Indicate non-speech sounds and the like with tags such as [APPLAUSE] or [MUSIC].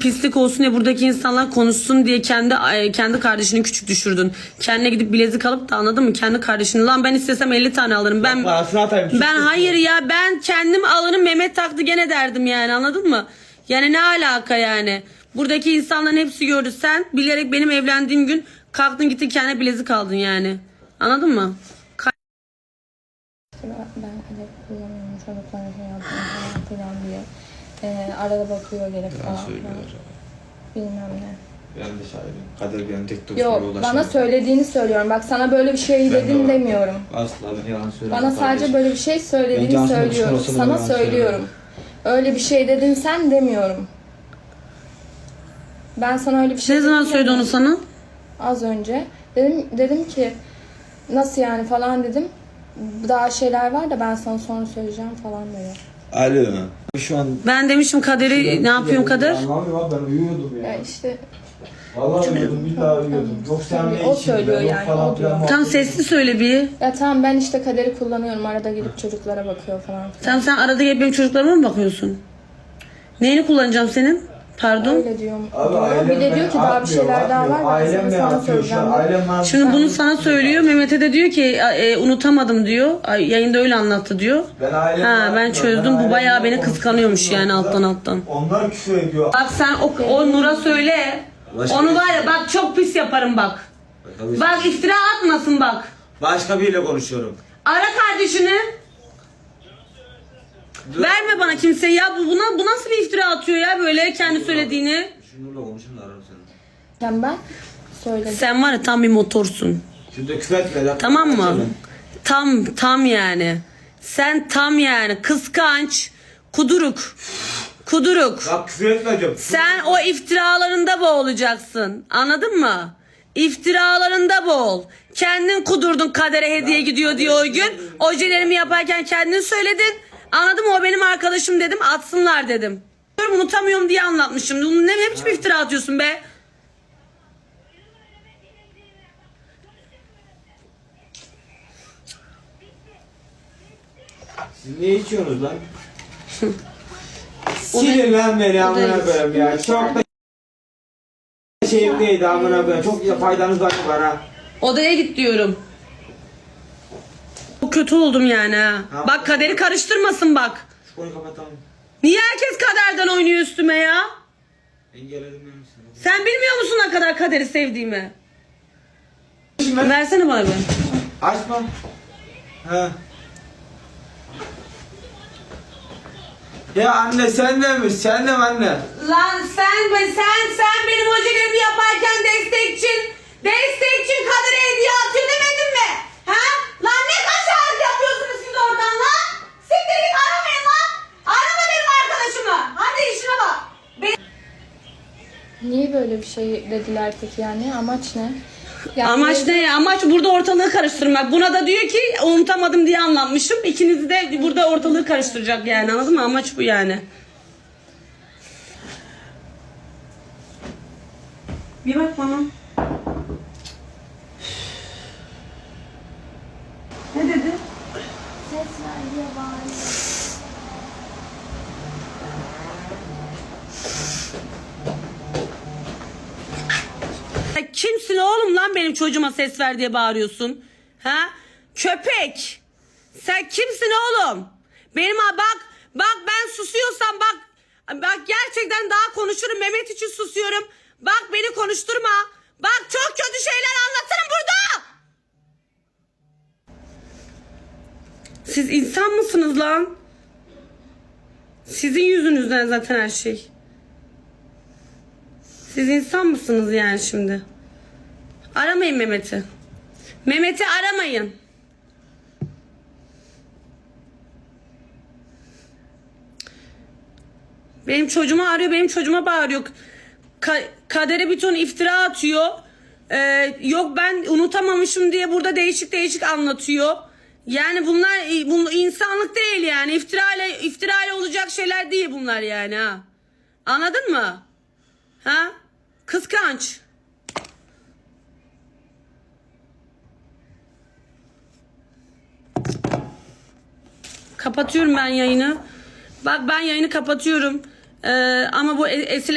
pislik olsun diye buradaki insanlar konuşsun diye kendi kendi kardeşini küçük düşürdün. Kendine gidip bilezik alıp da anladın mı? Kendi kardeşini. Lan ben istesem 50 tane alırım. Ben Parasını atayım. ben hayır ya ben kendim alırım Mehmet taktı gene derdim yani anladın mı? Yani ne alaka yani? Buradaki insanların hepsi gördü. Sen bilerek benim evlendiğim gün kalktın gittin kendine bilezik aldın yani. Anladın mı? Ka- Ben kalep kullanıyorum çocuklara şey yapıyorum falan diye. Ee, arada bakıyor gelip falan. filan. Bilmem ne. Ben de şahidim. Kader benim tek dostuma Yok ulaşamıyor. bana söylediğini söylüyorum. Bak sana böyle bir şey Ben de var. demiyorum. Asla ben yalan söylemem. Bana sadece böyle bir şey Ben söylediğini Cansu'nun söylüyorum. Sana yalan söylüyorum. Öyle bir şey dedin sen demiyorum. Ben sana öyle bir şey ne zaman dedim söyledi onu sana? Az önce. Dedim dedim ki nasıl yani falan dedim. Daha şeyler var da ben sana sonra söyleyeceğim falan dedi. Alo. Şu an Ben demişim Kader'i ne yapıyorum Kader? Anlamıyorum abi ben uyuyordum ya. Ya işte Vallahi uyuyordum billahi uyuyordum. Yok sen ne o için söylüyor yok yani, falan o diyor. filan. Tam sesli söyle bir. ya tamam ben işte kaderi kullanıyorum. Arada gelip çocuklara bakıyor falan. Sen sen arada gelip benim çocuklarıma mı bakıyorsun? Neyini kullanacağım senin? Pardon. Öyle diyorum. Abi ailem Bir de diyor ki daha bir şeyler daha var. Ben Ailem sana atıyor şu an. söyleyeceğim. Ailem. Şimdi bunu sana söylüyor. Mehmet'e de diyor ki e, unutamadım diyor. Ay, yayında öyle anlattı diyor. Ben ailem Ha ben çözdüm. Bu bayağı beni kıskanıyormuş yani alttan alttan. Onlar küfür ediyor. Bak sen o, o Nur'a söyle. Başka Onu var ya bak çok pis yaparım bak. Tabii. Bak iftira atmasın bak. Başka biriyle konuşuyorum. Ara kardeşini. Verme bana kimseyi ya. Bu, buna, bu nasıl bir iftira atıyor ya böyle kendi söylediğini. Şununla konuşayım da ararım seni. Sen ben söyledim. Sen var ya tam bir motorsun. Şurada küfür etme. lan. Tamam mı? Tam tam yani. Sen tam yani kıskanç, kuduruk. Kuduruk. Bak küfür etme diyorum. Sen o iftiralarında boğulacaksın. Anladın mı? İftiralarında boğul. Kendin kudurdun kadere hediye gidiyor diye o gün. Ojelerimi yaparken kendin söyledin. Anladın mı? O benim arkadaşım dedim. Atsınlar dedim. Unutamıyorum diye anlatmışım. Bunu ne biçim iftira atıyorsun be? Siz ne içiyorsunuz lan? [LAUGHS] Sinirlen beni amına koyayım ya. Çok da şeyim neydi amına koyayım. Çok da faydanız var bana. Odaya git diyorum. Kötü oldum yani ha. Ha. Bak kaderi karıştırmasın bak. Şu konuyu kapatalım. Niye herkes kaderden oynuyor üstüme ya? Engelledim ben misin? Sen bilmiyor musun ne kadar kaderi sevdiğimi? Versene bana bir. Açma. He. Ya anne sen de mi? Sen de mi anne? Lan sen sen sen benim hocalarımı yaparken destekçin destekçin kadere hediye atıyor demedin mi? Ha? Lan ne kaşar yapıyorsunuz siz oradan lan? Siktir git aramayın lan. Arama benim arkadaşımı. Hadi işine bak. Benim Niye böyle bir şey dediler peki yani? Amaç ne? Yani Amaç ne? Amaç burada ortalığı karıştırmak. Buna da diyor ki unutamadım diye anlatmışım. İkinizi de burada ortalığı karıştıracak yani anladın mı? Amaç bu yani. Bir bak bana. Ne dedi? Ya Kimsin oğlum lan benim çocuğuma ses ver diye bağırıyorsun? Ha? Köpek. Sen kimsin oğlum? Benim ha bak bak ben susuyorsam bak bak gerçekten daha konuşurum Mehmet için susuyorum. Bak beni konuşturma. Bak çok kötü şeyler anlatırım burada. Siz insan mısınız lan? Sizin yüzünüzden zaten her şey. Siz insan mısınız yani şimdi? Aramayın Mehmet'i. Mehmet'i aramayın. Benim çocuğuma arıyor, benim çocuğuma bağırıyor. Ka- kadere bir ton iftira atıyor. Ee, yok ben unutamamışım diye burada değişik değişik anlatıyor. Yani bunlar bu insanlık değil yani. İftirayla iftirayla olacak şeyler değil bunlar yani ha. Anladın mı? Ha? Kıskanç. Kapatıyorum ben yayını. Bak ben yayını kapatıyorum. Ee, ama bu e- esile